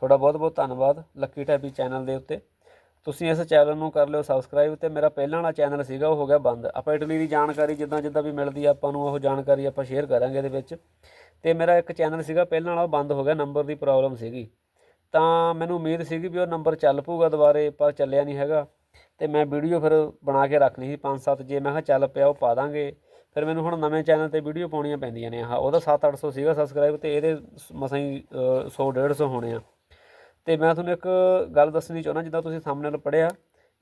ਤੁਹਾਡਾ ਬਹੁਤ ਬਹੁਤ ਧੰਨਵਾਦ ਲੱਕੀ ਟੈਬੀ ਚੈਨਲ ਦੇ ਉੱਤੇ। ਤੁਸੀਂ ਇਸ ਚੈਨਲ ਨੂੰ ਕਰ ਲਿਓ ਸਬਸਕ੍ਰਾਈਬ ਤੇ ਮੇਰਾ ਪਹਿਲਾਂ ਵਾਲਾ ਚੈਨਲ ਸੀਗਾ, ਉਹ ਹੋ ਗਿਆ ਬੰਦ। ਆਪਾਂ ਇਟਲੀ ਦੀ ਜਾਣਕਾਰੀ ਜਿੱਦਾਂ ਜਿੱਦਾਂ ਵੀ ਮਿਲਦੀ ਆ, ਆਪਾਂ ਨੂੰ ਉਹ ਜਾਣਕਾਰੀ ਆਪਾਂ ਸ਼ੇਅਰ ਕਰਾਂਗੇ ਇਹਦੇ ਵਿੱਚ। ਤੇ ਮੇਰਾ ਇੱਕ ਚੈਨਲ ਸੀਗਾ, ਪਹਿਲਾਂ ਵਾਲਾ ਉਹ ਬੰਦ ਹੋ ਗਿਆ ਨੰਬਰ ਦੀ ਪ੍ਰੋਬਲਮ ਸੀਗੀ। ਤਾਂ ਮੈਨੂੰ ਉਮੀਦ ਸੀਗੀ ਵੀ ਉਹ ਨੰਬਰ ਚੱਲ ਪਊਗਾ ਦੁਬਾਰੇ, ਪਰ ਚੱਲਿਆ ਨਹੀਂ ਹੈਗਾ। ਤੇ ਮੈਂ ਵੀਡੀਓ ਫਿਰ ਬਣਾ ਕੇ ਰੱਖਣੀ ਸੀ ਪੰਜ ਸੱਤ, ਜੇ ਮੈਂ ਕਿਹਾ ਚੱਲ ਪਿਆ ਉਹ ਪਾ ਦਾਂਗੇ। ਫਿਰ ਮੈਨੂੰ ਹੁਣ ਨਵੇਂ ਚੈਨਲ ਤੇ ਵੀਡੀਓ ਪਾਉਣੀਆਂ ਪੈਂਦੀਆਂ ਨੇ। ਆਹ, ਉਹਦਾ 7-800 ਸੀਗਾ ਸਬਸਕ੍ਰਾਈਬ ਤੇ, ਇਹਦੇ ਸ- ਮਸਾਂ ਹੀ 100 150 ਹੋਣੇ ਆ। ਤੇ ਮੈਂ ਤੁਹਾਨੂੰ ਇੱਕ ਗੱਲ ਦੱਸਣੀ ਚਾਹੁੰਦਾ, ਜਿੱਦਾਂ ਤੁਸੀਂ ਸਾਹਮਣੇ ਪੜਿਆ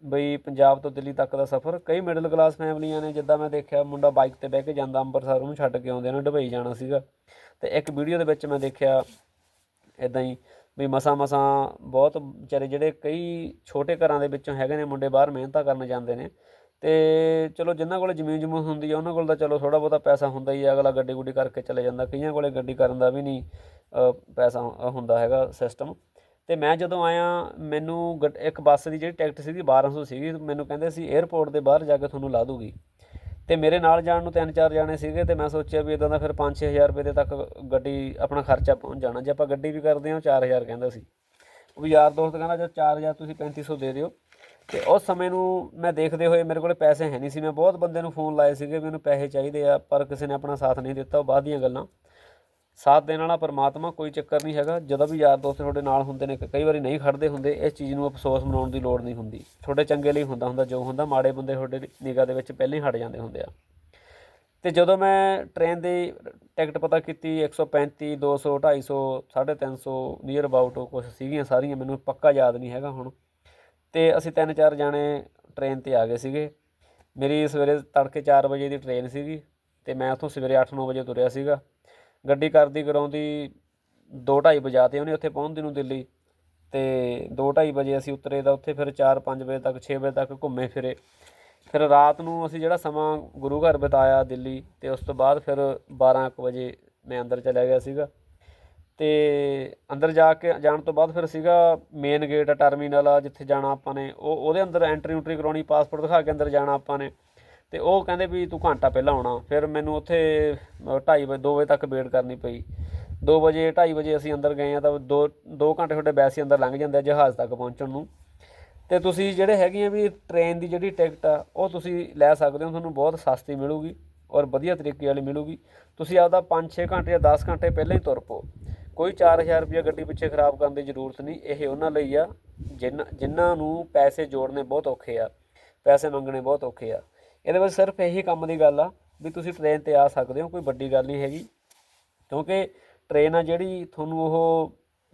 ਬਈ ਪੰਜਾਬ ਤੋਂ ਦਿੱਲੀ ਤੱਕ ਦਾ ਸਫ਼ਰ, ਕਈ ਮਿਡਲ ਕਲਾਸ ਫੈਮਲੀਆਂ ਨੇ, ਜਿੱਦਾਂ ਮੈਂ ਦੇਖਿਆ ਮੁੰਡਾ ਬਾਈਕ ਤੇ ਬਹਿ ਕੇ ਜਾਂਦਾ ਅੰਮ੍ਰਿਤਸਰ, ਉਹਨੂੰ ਛੱਡ ਕੇ ਆਉਂਦੇ ਨੇ ਦੁਬਈ ਜਾਣਾ ਸੀਗਾ। ਤੇ ਇੱਕ ਵੀਡੀਓ ਦੇ ਵਿੱਚ ਮੈਂ ਦੇਖਿਆ ਇਦਾਂ ਹੀ ਵੀ ਮਸਾਂ ਮਸਾਂ ਬਹੁਤ ਵਿਚਾਰੇ ਜਿਹੜੇ ਕਈ ਛੋਟੇ ਘਰਾਂ ਦੇ ਵਿੱਚੋਂ ਹੈਗੇ ਨੇ ਮੁੰਡੇ ਬਾਹਰ ਮਿਹਨਤਾਂ ਕਰਨ ਜਾਂਦੇ ਨੇ। ਤੇ ਚਲੋ ਜਿਨ੍ਹਾਂ ਕੋਲ ਜ਼ਮੀਨ ਜਮੂਨ ਹੁੰਦੀ ਆ, ਉਹਨਾਂ ਕੋਲ ਤਾਂ ਚਲੋ ਥੋੜਾ ਬਹੁਤਾ ਪੈਸਾ ਹੁੰਦਾ ਹੀ ਆ, ਅਗਲਾ ਗੱਡੀ ਗੁੱਡੀ ਕਰਕੇ ਚਲੇ ਜਾਂਦਾ, ਕਈਆਂ ਕੋਲੇ ਗੱਡੀ ਕਰਨ ਦਾ ਵੀ ਨਹੀਂ ਪੈਸਾ ਹੁੰਦਾ ਹੈਗਾ ਸਿਸਟਮ ਅਤੇ ਮੈਂ ਜਦੋਂ ਆਇਆ, ਮੈਨੂੰ ਗ ਇੱਕ ਬੱਸ ਦੀ ਜਿਹੜੀ ਟਿਕਟ ਸੀਗੀ 1200 ਸੀਗੀ, ਮੈਨੂੰ ਕਹਿੰਦੇ ਸੀ ਏਅਰਪੋਰਟ ਦੇ ਬਾਹਰ ਜਾ ਕੇ ਤੁਹਾਨੂੰ ਲਾ ਦੂਗੀ। ਅਤੇ ਮੇਰੇ ਨਾਲ ਜਾਣ ਨੂੰ ਤਿੰਨ ਚਾਰ ਜਾਣੇ ਸੀਗੇ ਅਤੇ ਮੈਂ ਸੋਚਿਆ ਵੀ ਇੱਦਾਂ ਦਾ ਫਿਰ ਪੰਜ ਛੇ ਹਜ਼ਾਰ ਰੁਪਏ ਦੇ ਤੱਕ ਗੱਡੀ, ਆਪਣਾ ਖਰਚਾ ਪਹੁੰਚ ਜਾਣਾ। ਜੇ ਆਪਾਂ ਗੱਡੀ ਵੀ ਕਰਦੇ ਹਾਂ 4000 ਕਹਿੰਦਾ ਸੀ। ਉਹ ਵੀ ਯਾਰ ਦੋਸਤ ਕਹਿੰਦਾ ਜੇ 4000 ਤੁਸੀਂ 3500 ਦੇ ਦਿਓ। ਤੇ ਉਸ ਸਮੇਂ ਨੂੰ ਮੈਂ ਦੇਖਦੇ ਹੋਏ ਮੇਰੇ ਕੋਲ ਪੈਸੇ ਹੈ ਨਹੀਂ ਸੀ। ਮੈਂ ਬਹੁਤ ਬੰਦੇ ਨੂੰ ਫੋਨ ਲਾਏ ਸੀਗੇ ਮੈਨੂੰ ਪੈਸੇ ਚਾਹੀਦੇ ਆ, ਪਰ ਕਿਸੇ ਨੇ ਆਪਣਾ ਸਾਥ ਨਹੀਂ ਦਿੱਤਾ, ਉਹ ਬਾਅਦ ਦੀਆਂ ਗੱਲਾਂ। ਸਾਥ ਦੇਣ ਵਾਲਾ ਪਰਮਾਤਮਾ ਕੋਈ ਚੱਕਰ ਨਹੀਂ ਹੈਗਾ। ਜਦੋਂ ਵੀ ਯਾਰ ਦੋਸਤ ਤੁਹਾਡੇ ਨਾਲ ਹੁੰਦੇ ਨੇ, ਕਈ ਵਾਰੀ ਨਹੀਂ ਖੜਦੇ ਹੁੰਦੇ, ਇਸ ਚੀਜ਼ ਨੂੰ ਅਫਸੋਸ ਮਨਾਉਣ ਦੀ ਲੋੜ ਨਹੀਂ ਹੁੰਦੀ। ਤੁਹਾਡੇ ਚੰਗੇ ਲਈ ਹੁੰਦਾ ਹੁੰਦਾ, ਜੋ ਹੁੰਦਾ, ਮਾੜੇ ਬੰਦੇ ਤੁਹਾਡੇ ਨਿਗਾਹ ਦੇ ਵਿੱਚ ਪਹਿਲਾਂ ਹੀ ਹਟ ਜਾਂਦੇ ਹੁੰਦੇ ਆ। ਤੇ ਜਦੋਂ ਮੈਂ ਟ੍ਰੇਨ ਦੀ ਟਿਕਟ ਪਤਾ ਕੀਤੀ 135 200 250 350 ਨੀਅਰ ਅਬਾਊਟ ਕੁਝ ਸੀਗੀਆਂ ਸਾਰੀਆਂ, ਮੈਨੂੰ ਪੱਕਾ ਯਾਦ ਨਹੀਂ ਹੈਗਾ ਹੁਣ। ਤੇ ਅਸੀਂ ਤਿੰਨ ਚਾਰ ਜਾਣੇ ਟ੍ਰੇਨ ਤੇ ਆ ਗਏ ਸੀਗੇ। ਮੇਰੀ ਸਵੇਰੇ ਤੜਕੇ 4 ਵਜੇ ਦੀ ਟ੍ਰੇਨ ਸੀਗੀ, ਤੇ ਮੈਂ ਉੱਥੋਂ ਸਵੇਰੇ 8-9 ਵਜੇ ਤੁਰਿਆ ਸੀਗਾ। ਗੱਡੀ ਕਰਦੀ ਕਰਾਉਂਦੀ 2:30 ਵਜਾਤੇ ਉਹਨੇ ਉੱਥੇ ਪਹੁੰਚਦੀ ਨੂੰ ਦਿੱਲੀ ਤੇ 2:30 ਵਜੇ ਅਸੀਂ ਉਤਰੇ ਤਾਂ ਉੱਥੇ ਫਿਰ 4-5 ਵਜੇ ਤੱਕ 6 ਵਜੇ ਤੱਕ ਘੁੰਮੇ ਫਿਰੇ। ਫਿਰ ਰਾਤ ਨੂੰ ਅਸੀਂ ਜਿਹੜਾ ਸਮਾਂ ਗੁਰੂ ਘਰ ਬਿਤਾਇਆ ਦਿੱਲੀ ਤੇ ਉਸ ਤੋਂ ਬਾਅਦ ਫਿਰ 12 ਕੁ ਵਜੇ ਮੈਂ ਅੰਦਰ ਚਲਾ ਗਿਆ ਸੀਗਾ। ਤੇ ਅੰਦਰ ਜਾ ਕੇ ਜਾਣ ਤੋਂ ਬਾਅਦ ਫਿਰ ਸੀਗਾ ਮੇਨ ਗੇਟ ਟਰਮੀਨਲ ਆ, ਜਿੱਥੇ ਜਾਣਾ ਆਪਾਂ ਨੇ। ਉਹ ਉਹਦੇ ਅੰਦਰ ਐਂਟਰੀ ਉਂਟਰੀ ਕਰਾਉਣੀ ਪਾਸਪੋਰਟ ਦਿਖਾ ਕੇ ਅੰਦਰ ਜਾਣਾ ਆਪਾਂ ਨੇ। ਤੇ ਉਹ ਕਹਿੰਦੇ ਵੀ ਤੂੰ ਘੰਟਾ ਪਹਿਲਾਂ ਆਉਣਾ। ਫਿਰ ਮੈਨੂੰ ਉੱਥੇ 2:30 ਵਜੇ 2 ਵਜੇ ਤੱਕ ਵੇਟ ਕਰਨੀ ਪਈ। 2 ਵਜੇ 2:30 ਵਜੇ ਅਸੀਂ ਅੰਦਰ ਗਏ ਆ ਤਾਂ 2 2 ਘੰਟੇ ਤੁਹਾਡੇ ਵੈਸੇ ਅੰਦਰ ਲੰਘ ਜਾਂਦੇ ਆ ਜਹਾਜ਼ ਤੱਕ ਪਹੁੰਚਣ ਨੂੰ। ਤੇ ਤੁਸੀਂ ਜਿਹੜੇ ਹੈਗੇ ਆ ਵੀ ਟ੍ਰੇਨ ਦੀ ਜਿਹੜੀ ਟਿਕਟ ਆ, ਉਹ ਤੁਸੀਂ ਲੈ ਸਕਦੇ ਹੋ, ਤੁਹਾਨੂੰ ਬਹੁਤ ਸਸਤੀ ਮਿਲੂਗੀ ਔਰ ਵਧੀਆ ਤਰੀਕੇ ਵਾਲੀ ਮਿਲੂਗੀ। ਤੁਸੀਂ ਆਪਦਾ 5-6 ਘੰਟੇ ਜਾਂ 10 ਘੰਟੇ ਪਹਿਲਾਂ ਹੀ ਤੁਰ ਪਓ। ਕੋਈ 4000 ਰੁਪਏ ਗੱਡੀ ਪਿੱਛੇ ਖਰਾਬ ਕਰਨ ਦੀ ਜ਼ਰੂਰਤ ਨਹੀਂ। ਇਹ ਉਹਨਾਂ ਲਈ ਆ ਜਿਨ੍ਹਾਂ ਜਿਨ੍ਹਾਂ ਨੂੰ ਪੈਸੇ ਜੋੜਨੇ ਬਹੁਤ ਔਖੇ ਆ, ਪੈਸੇ ਮੰਗਣੇ ਬਹੁਤ ਔਖੇ ਆ। ਇਹਦੇ ਵਿੱਚ ਸਿਰਫ ਇਹੀ ਕੰਮ ਦੀ ਗੱਲ ਆ ਵੀ ਤੁਸੀਂ ਟ੍ਰੇਨ ਤੇ ਆ ਸਕਦੇ ਹੋ, ਕੋਈ ਵੱਡੀ ਗੱਲ ਨਹੀਂ ਹੈਗੀ। ਕਿਉਂਕਿ ਟ੍ਰੇਨ ਆ ਜਿਹੜੀ ਤੁਹਾਨੂੰ ਉਹ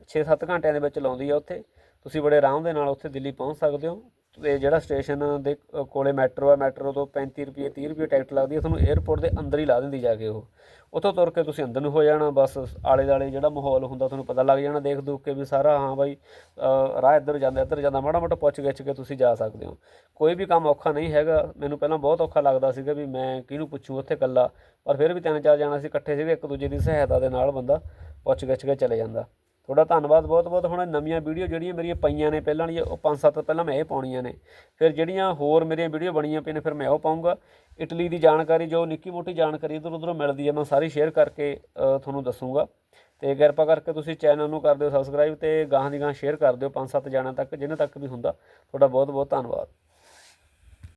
6-7 ਘੰਟਿਆਂ ਦੇ ਵਿੱਚ ਲਾਉਂਦੀ ਆ ਉੱਥੇ। ਤੁਸੀਂ ਬੜੇ ਆਰਾਮ ਦੇ ਨਾਲ ਉੱਥੇ ਦਿੱਲੀ ਪਹੁੰਚ ਸਕਦੇ ਹੋ। ਤੇ ਜਿਹੜਾ ਸਟੇਸ਼ਨ ਦੇ ਅ, ਕੋਲੇ ਮੈਟਰੋ ਆ ਮੈਟਰੋ ਤੋਂ 35 ਰੁਪਏ 30 ਰੁਪਏ ਟਿਕਟ ਲੱਗਦੀ ਹੈ ਤੁਹਾਨੂੰ 에ਅਰਪੋਰਟ ਦੇ ਅੰਦਰ ਹੀ ਲਾ ਦਿੰਦੀ ਜਾ ਕੇ ਉਹ। ਉੱਥੋਂ ਤੁਰ ਕੇ ਤੁਸੀਂ ਅੰਦਰ ਨੂੰ ਹੋ ਜਾਣਾ ਬਸ ਆਲੇ ਦਾਲੇ ਜਿਹੜਾ ਮਾਹੌਲ ਹੁੰਦਾ ਤੁਹਾਨੂੰ ਪਤਾ ਲੱਗ ਜਾਣਾ ਦੇਖ ਦੂਖ ਕੇ ਵੀ ਸਾਰਾ ਹਾਂ ਬਾਈ ਰਾਹ ਇੱਧਰ ਜਾਂਦਾ ਇੱਧਰ ਜਾਂਦਾ ਮਾੜਾ ਮੋਟਾ ਪੁੱਛ ਗਿੱਛ ਕੇ ਤੁਸੀਂ ਜਾ ਸਕਦੇ ਹੋ। ਕੋਈ ਵੀ ਕੰਮ ਔਖਾ ਨਹੀਂ ਹੈਗਾ ਮੈਨੂੰ ਪਹਿਲਾਂ ਬਹੁਤ ਔਖਾ ਲੱਗਦਾ ਸੀਗਾ ਵੀ ਮੈਂ ਕਿਹਨੂੰ ਪੁੱਛੂੰ ਉੱਥੇ ਇਕੱਲਾ ਪਰ ਫਿਰ ਵੀ ਤਿੰਨ ਚਾਰ ਜਾਣਾ ਸੀ ਇਕੱਠੇ ਸੀਗੇ ਇੱਕ ਦੂਜੇ ਦੀ ਸਹਾਇਤਾ ਦੇ ਨਾਲ ਬੰਦਾ ਪੁੱਛ ਗਿੱਛ ਕੇ ਚਲੇ ਜਾਂਦਾ। ਤੁਹਾਡਾ ਧੰਨਵਾਦ ਬਹੁਤ ਬਹੁਤ। ਹੁਣ ਨਵੀਆਂ ਵੀਡੀਓ ਜਿਹੜੀਆਂ ਮੇਰੀਆਂ ਪਈਆਂ ਨੇ ਪਹਿਲਾਂ ਵਾਲੀਆਂ, ਉਹ ਪੰਜ ਸੱਤ ਪਹਿਲਾਂ ਮੈਂ ਇਹ ਪਾਉਣੀਆਂ ਨੇ। ਫਿਰ ਜਿਹੜੀਆਂ ਹੋਰ ਮੇਰੀਆਂ ਵੀਡੀਓ ਬਣੀਆਂ ਪਈਆਂ ਨੇ, ਫਿਰ ਮੈਂ ਉਹ ਪਾਉਂਗਾ ਇਟਲੀ ਦੀ ਜਾਣਕਾਰੀ, ਜੋ ਨਿੱਕੀ ਮੋਟੀ ਜਾਣਕਾਰੀ ਇੱਧਰ ਉੱਧਰੋਂ ਮਿਲਦੀ ਹੈ, ਮੈਂ ਸਾਰੀ ਸ਼ੇਅਰ ਕਰਕੇ ਤੁਹਾਨੂੰ ਦੱਸੂਗਾ। ਤੇ ਕਿਰਪਾ ਕਰਕੇ ਤੁਸੀਂ ਚੈਨਲ ਨੂੰ ਕਰ ਦਿਓ ਸਬਸਕ੍ਰਾਈਬ ਤੇ ਗਾਹਾਂ ਦੀ ਗਾਹਾਂ ਸ਼ੇਅਰ ਕਰ ਦਿਓ ਪੰਜ ਸੱਤ ਜਾਣਿਆਂ ਤੱਕ ਜਿਨ੍ਹਾਂ ਤੱਕ ਵੀ ਹੁੰਦਾ। ਤੁਹਾਡਾ ਬਹੁਤ ਬਹੁਤ ਧੰਨਵਾਦ।